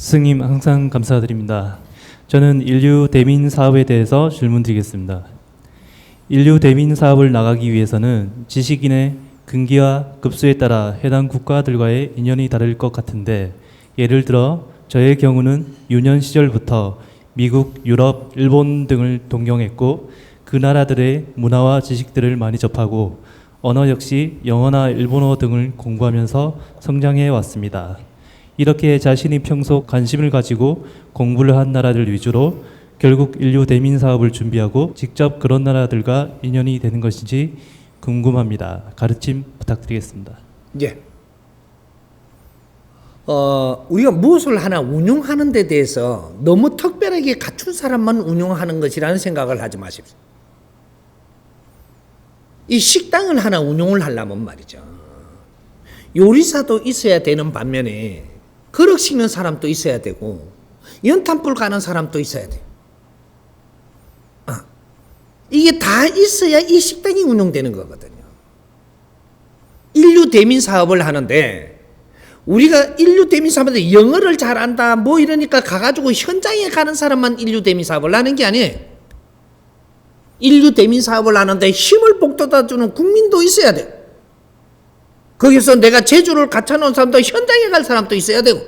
스님 항상 감사드립니다. 저는 인류 대민 사업에 대해서 질문드리겠습니다. 인류 대민 사업을 나가기 위해서는 지식인의 근기와 급수에 따라 해당 국가들과의 인연이 다를 것 같은데 예를 들어 저의 경우는 유년 시절부터 미국, 유럽, 일본 등을 동경했고 그 나라들의 문화와 지식들을 많이 접하고 언어 역시 영어나 일본어 등을 공부하면서 성장해 왔습니다. 이렇게 자신이 평소 관심을 가지고 공부를 한 나라들 위주로 결국 인류 대민 사업을 준비하고 직접 그런 나라들과 인연이 되는 것인지 궁금합니다. 가르침 부탁드리겠습니다. 예. 어, 우리가 무엇을 하나 운용하는 데 대해서 너무 특별하게 갖춘 사람만 운용하는 것이라는 생각을 하지 마십시오. 이 식당을 하나 운용을 하려면 말이죠. 요리사도 있어야 되는 반면에 그릇 씻는 사람도 있어야 되고 연탄불 가는 사람도 있어야 돼요. 아, 이게 다 있어야 이 식당이 운영되는 거거든요. 인류 대민 사업을 하는데 우리가 인류 대민 사업인데 영어를 잘한다 뭐 이러니까 가가지고 현장에 가는 사람만 인류 대민 사업을 하는 게 아니에요. 인류 대민 사업을 하는데 힘을 북돋아주는 국민도 있어야 돼요. 거기서 내가 제주를 갖춰놓은 사람도 현장에 갈 사람도 있어야 되고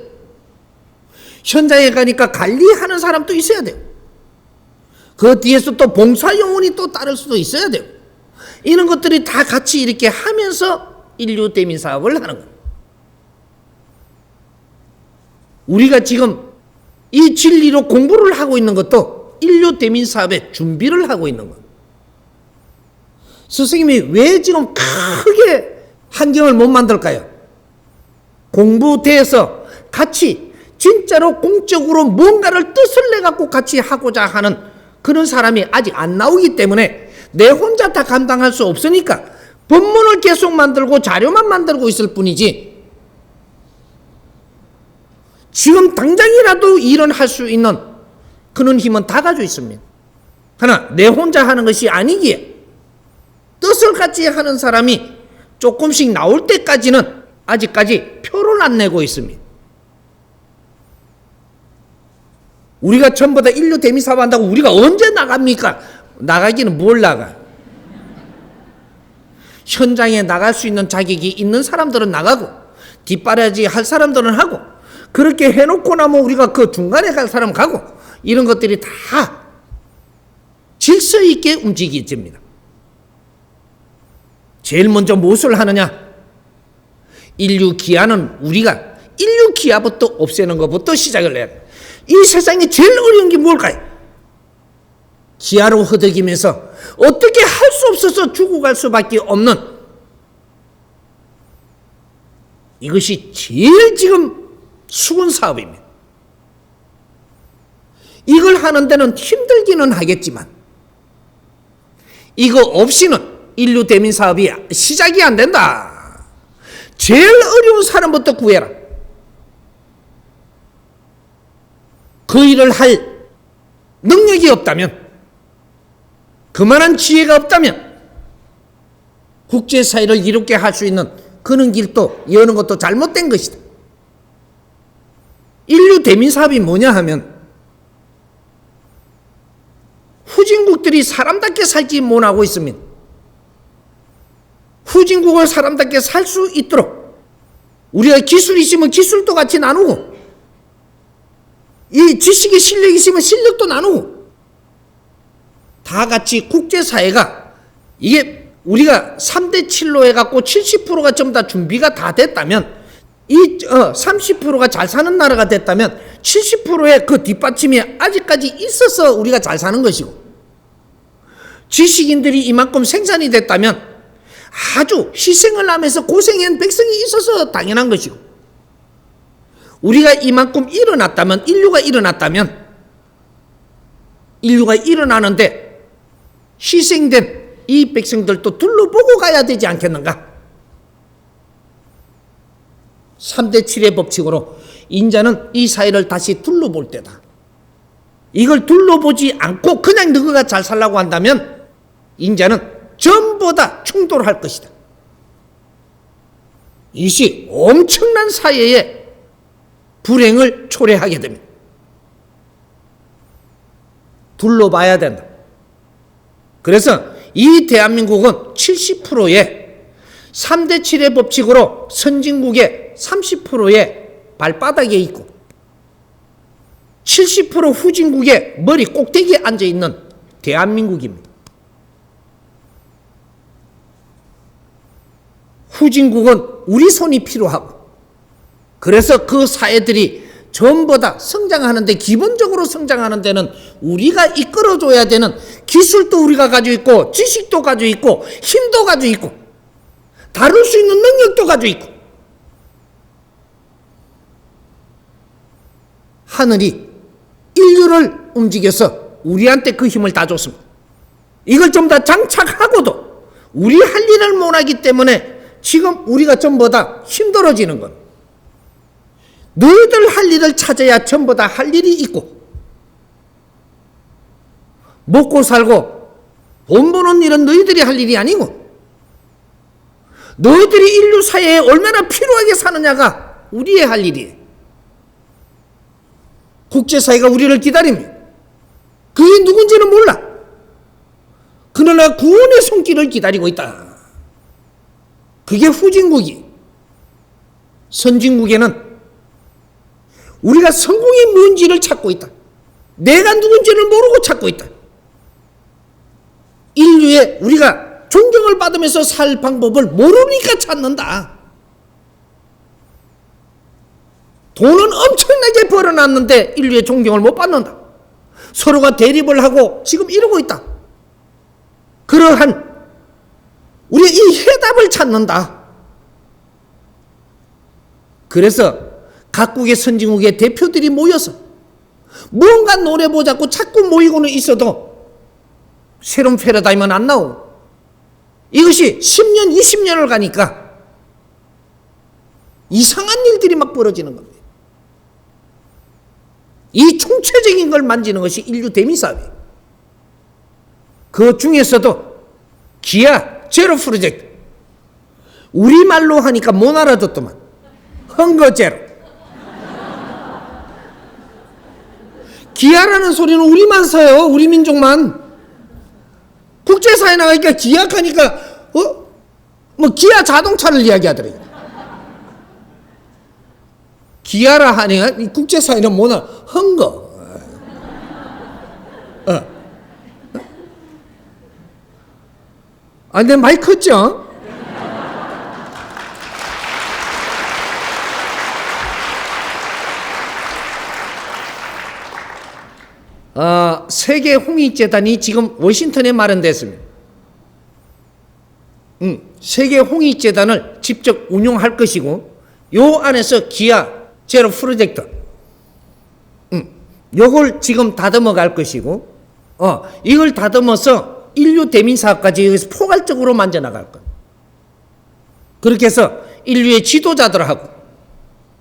현장에 가니까 관리하는 사람도 있어야 돼요. 그 뒤에서 또 봉사 요원이 또 따를 수도 있어야 돼요. 이런 것들이 다 같이 이렇게 하면서 인류 대민 사업을 하는 거예요. 우리가 지금 이 진리로 공부를 하고 있는 것도 인류 대민 사업의 준비를 하고 있는 거예요. 스승님이 왜 지금 크게 환경을 못 만들까요? 공부대에서 같이 진짜로 공적으로 뭔가를 뜻을 내 갖고 같이 하고자 하는 그런 사람이 아직 안 나오기 때문에 내 혼자 다 감당할 수 없으니까 법문을 계속 만들고 자료만 만들고 있을 뿐이지 지금 당장이라도 일은 할 수 있는 그런 힘은 다 가지고 있습니다. 하나, 내 혼자 하는 것이 아니기에 뜻을 같이 하는 사람이 조금씩 나올 때까지는 아직까지 표를 안 내고 있습니다. 우리가 전부 다 인류 대미 사업 한다고 우리가 언제 나갑니까? 나가기는 뭘 나가? 현장에 나갈 수 있는 자격이 있는 사람들은 나가고 뒷바라지 할 사람들은 하고 그렇게 해놓고 나면 우리가 그 중간에 갈 사람 가고 이런 것들이 다 질서 있게 움직여집니다. 제일 먼저 무엇을 하느냐? 인류 기아는 우리가 인류 기아부터 없애는 것부터 시작을 해야 돼. 이 세상에 제일 어려운 게 뭘까요? 기아로 허덕이면서 어떻게 할 수 없어서 죽어갈 수밖에 없는 이것이 제일 지금 수군 사업입니다. 이걸 하는 데는 힘들기는 하겠지만 이거 없이는 인류 대민 사업이 시작이 안 된다. 제일 어려운 사람부터 구해라. 그 일을 할 능력이 없다면, 그만한 지혜가 없다면, 국제사회를 이롭게 할 수 있는 그런 길도 여는 것도 잘못된 것이다. 인류 대민 사업이 뭐냐 하면, 후진국들이 사람답게 살지 못하고 있습니다. 후진국을 사람답게 살 수 있도록 우리가 기술이 있으면 기술도 같이 나누고 이 지식의 실력이 있으면 실력도 나누고 다 같이 국제사회가 이게 우리가 3대 7로 해갖고 70%가 전부 다 준비가 다 됐다면 이 어, 30%가 잘 사는 나라가 됐다면 70%의 그 뒷받침이 아직까지 있어서 우리가 잘 사는 것이고 지식인들이 이만큼 생산이 됐다면 아주 희생을 하면서 고생한 백성이 있어서 당연한 것이고 우리가 이만큼 일어났다면 인류가 일어났다면 인류가 일어나는데 희생된 이 백성들도 둘러보고 가야 되지 않겠는가? 3대 7의 법칙으로 인자는 이 사회를 다시 둘러볼 때다. 이걸 둘러보지 않고 그냥 너가 잘 살라고 한다면 인자는 전부 다 충돌할 것이다. 이것이 엄청난 사회의 불행을 초래하게 됩니다. 둘러봐야 된다. 그래서 이 대한민국은 70%의 3대 7의 법칙으로 선진국의 30%의 발바닥에 있고 70% 후진국의 머리 꼭대기에 앉아 있는 대한민국입니다. 후진국은 우리 손이 필요하고 그래서 그 사회들이 전부 다 성장하는데 기본적으로 성장하는 데는 우리가 이끌어줘야 되는 기술도 우리가 가지고 있고 지식도 가지고 있고 힘도 가지고 있고 다룰 수 있는 능력도 가지고 있고 하늘이 인류를 움직여서 우리한테 그 힘을 다 줬습니다. 이걸 좀 다 장착하고도 우리 할 일을 못하기 때문에 지금 우리가 전부 다 힘들어지는 것. 너희들 할 일을 찾아야 전부 다 할 일이 있고 먹고 살고 돈 버는 일은 너희들이 할 일이 아니고 너희들이 인류 사회에 얼마나 필요하게 사느냐가 우리의 할 일이에요. 국제사회가 우리를 기다립니다. 그게 누군지는 몰라. 그러나 구원의 손길을 기다리고 있다. 그게 후진국이. 선진국에는 우리가 성공이 뭔지를 찾고 있다. 내가 누군지를 모르고 찾고 있다. 인류의 우리가 존경을 받으면서 살 방법을 모르니까 찾는다. 돈은 엄청나게 벌어놨는데 인류의 존경을 못 받는다. 서로가 대립을 하고 지금 이러고 있다. 그러한 우리의 이 해답을 찾는다. 그래서 각국의 선진국의 대표들이 모여서 무언가 노려보자고 자꾸 모이고는 있어도 새로운 패러다임은 안 나오고 이것이 10년, 20년을 가니까 이상한 일들이 막 벌어지는 겁니다. 이 총체적인 걸 만지는 것이 인류 대미사회. 그 중에서도 기아 제로 프로젝트. 우리말로 하니까 못 알아듣더만. 헝거 제로. 기아라는 소리는 우리만 써요. 우리 민족만. 국제사회 나가니까 기아하니까 어? 뭐 기아 자동차를 이야기하더래요. 기아라 하니까 이 국제사회는 뭐나 헝거. 어. 아, 내 많이 컸죠? 어, 세계 홍익재단이 지금 워싱턴에 마련됐습니다. 음, 세계 홍익재단을 직접 운영할 것이고, 요 안에서 기아 제로 프로젝트, 음, 요걸 지금 다듬어 갈 것이고, 어, 이걸 다듬어서 인류 대민 사업까지 여기서 포괄적으로 만져 나갈 것. 그렇게 해서 인류의 지도자들하고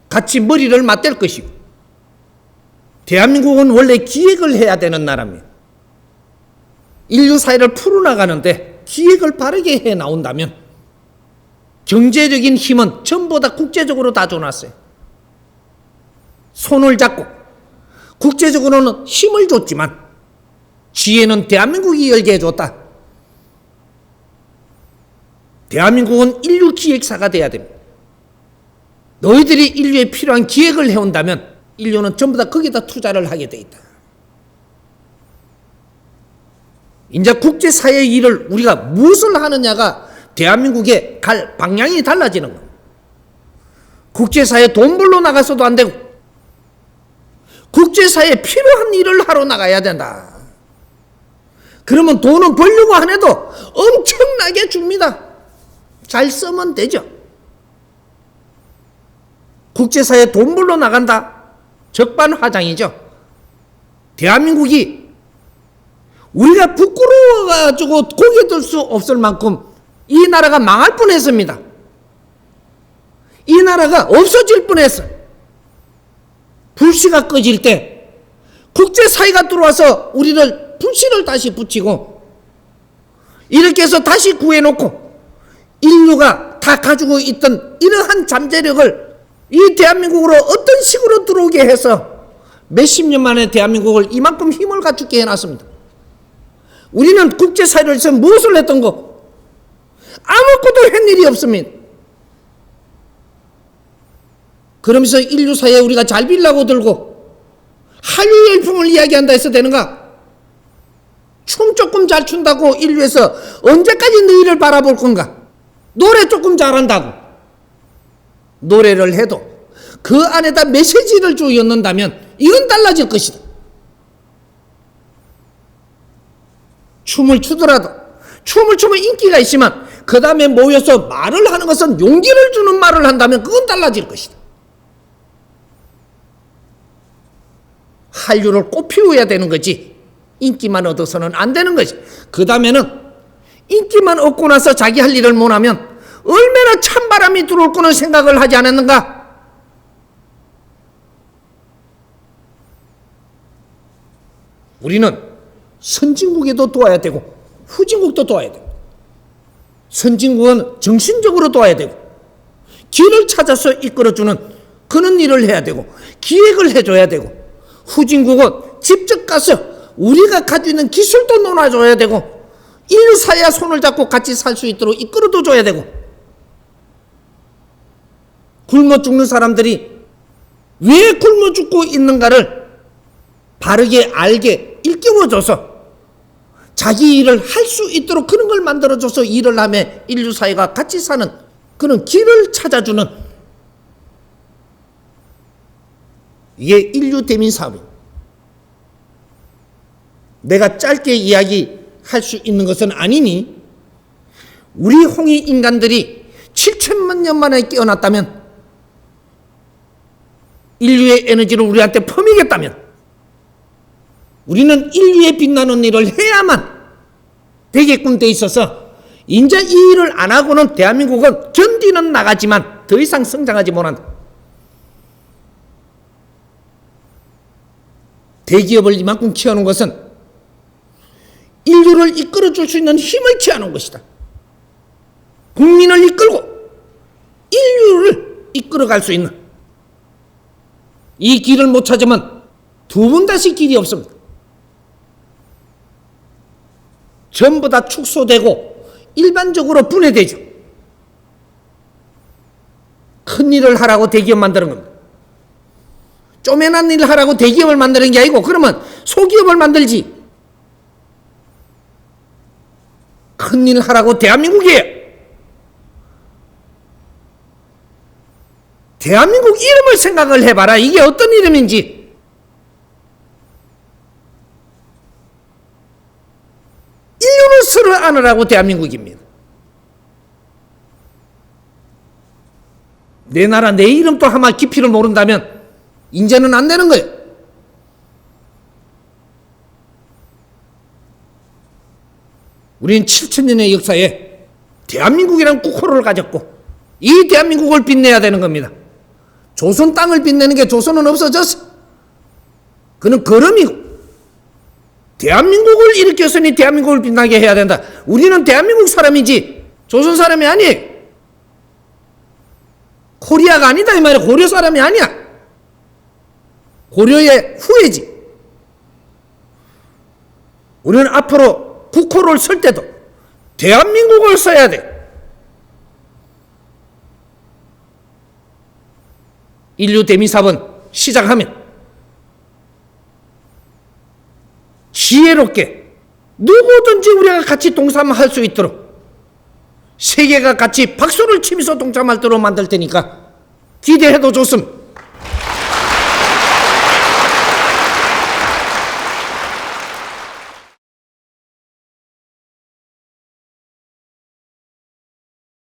같이 머리를 맞댈 것이고, 대한민국은 원래 기획을 해야 되는 나라입니다. 인류 사회를 풀어나가는데 기획을 바르게 해 나온다면 경제적인 힘은 전부 다 국제적으로 다 줘놨어요. 손을 잡고 국제적으로는 힘을 줬지만 지혜는 대한민국이 열게 해줬다. 대한민국은 인류 기획사가 돼야 됩니다. 너희들이 인류에 필요한 기획을 해온다면 인류는 전부 다 거기다 투자를 하게 돼 있다. 이제 국제사회 일을 우리가 무엇을 하느냐가 대한민국의 갈 방향이 달라지는 겁니다. 국제사회 돈 벌러 나가서도 안 되고 국제사회에 필요한 일을 하러 나가야 된다. 그러면 돈은 벌려고 안 해도 엄청나게 줍니다. 잘 쓰면 되죠. 국제사회에 돈 벌러 나간다. 적반하장이죠. 대한민국이 우리가 부끄러워가지고 고개 들 수 없을 만큼 이 나라가 망할 뻔했습니다. 이 나라가 없어질 뻔했어. 불씨가 꺼질 때 국제사회가 들어와서 우리를 불씨를 다시 붙이고 이렇게 해서 다시 구해놓고 인류가 다 가지고 있던 이러한 잠재력을 이 대한민국으로 어떤 식으로 들어오게 해서 몇십 년 만에 대한민국을 이만큼 힘을 갖추게 해놨습니다. 우리는 국제사회에서 무엇을 했던 거? 아무것도 한 일이 없습니다. 그러면서 인류사회에 우리가 잘 빌라고 들고 한류 열풍을 이야기한다 해서 되는가? 춤 조금 잘 춘다고 인류에서 언제까지 너희를 바라볼 건가? 노래 조금 잘한다고 노래를 해도 그 안에다 메시지를 쭉 엮는다면 이건 달라질 것이다. 춤을 추더라도 춤을 추면 인기가 있지만 그 다음에 모여서 말을 하는 것은 용기를 주는 말을 한다면 그건 달라질 것이다. 한류를 꽃 피워야 되는 거지 인기만 얻어서는 안 되는 거지. 그 다음에는 인기만 얻고 나서 자기 할 일을 못하면 얼마나 찬바람이 들어올 거는 생각을 하지 않았는가? 우리는 선진국에도 도와야 되고 후진국도 도와야 되고 선진국은 정신적으로 도와야 되고 길을 찾아서 이끌어주는 그런 일을 해야 되고 기획을 해줘야 되고 후진국은 직접 가서 우리가 가지고 있는 기술도 논아줘야 되고 인류 사회와 손을 잡고 같이 살 수 있도록 이끌어도 줘야 되고 굶어 죽는 사람들이 왜 굶어 죽고 있는가를 바르게 알게 일깨워줘서 자기 일을 할 수 있도록 그런 걸 만들어줘서 일을 하며 인류 사회가 같이 사는 그런 길을 찾아주는 이게 인류 대민 사업입니다. 내가 짧게 이야기할 수 있는 것은 아니니 우리 홍이 인간들이 7천만 년 만에 깨어났다면 인류의 에너지를 우리한테 퍼미겠다면 우리는 인류에 빛나는 일을 해야만 되게끔 돼 있어서 이제 이 일을 안 하고는 대한민국은 견디는 나가지만 더 이상 성장하지 못한다. 대기업을 이만큼 키워놓은 것은 인류를 이끌어 줄 수 있는 힘을 키워놓은 것이다. 국민을 이끌고 인류를 이끌어 갈 수 있는 이 길을 못 찾으면 두 번 다시 길이 없습니다. 전부 다 축소되고 일반적으로 분해되죠. 큰 일을 하라고 대기업 만드는 겁니다. 쪼매난 일을 하라고 대기업을 만드는 게 아니고 그러면 소기업을 만들지. 큰일 하라고 대한민국이에요. 대한민국 이름을 생각을 해봐라. 이게 어떤 이름인지. 인류를 서로 안으라고 대한민국입니다. 내 나라 내 이름도 하마 깊이를 모른다면 이제는 안 되는 거예요. 우리는 7천년의 역사에 대한민국이란 국호를 가졌고 이 대한민국을 빛내야 되는 겁니다. 조선 땅을 빛내는 게 조선은 없어졌어. 그는 걸음이고 대한민국을 일으켰으니 대한민국을 빛나게 해야 된다. 우리는 대한민국 사람이지 조선 사람이 아니에요. 코리아가 아니다 이 말이야. 고려 사람이 아니야. 고려의 후예지. 우리는 앞으로 국호를 쓸 때도 대한민국을 써야 돼. 인류 대미사번 시작하면 지혜롭게 누구든지 우리가 같이 동참할 수 있도록 세계가 같이 박수를 치면서 동참할 도록 만들 테니까 기대해도 좋습니다.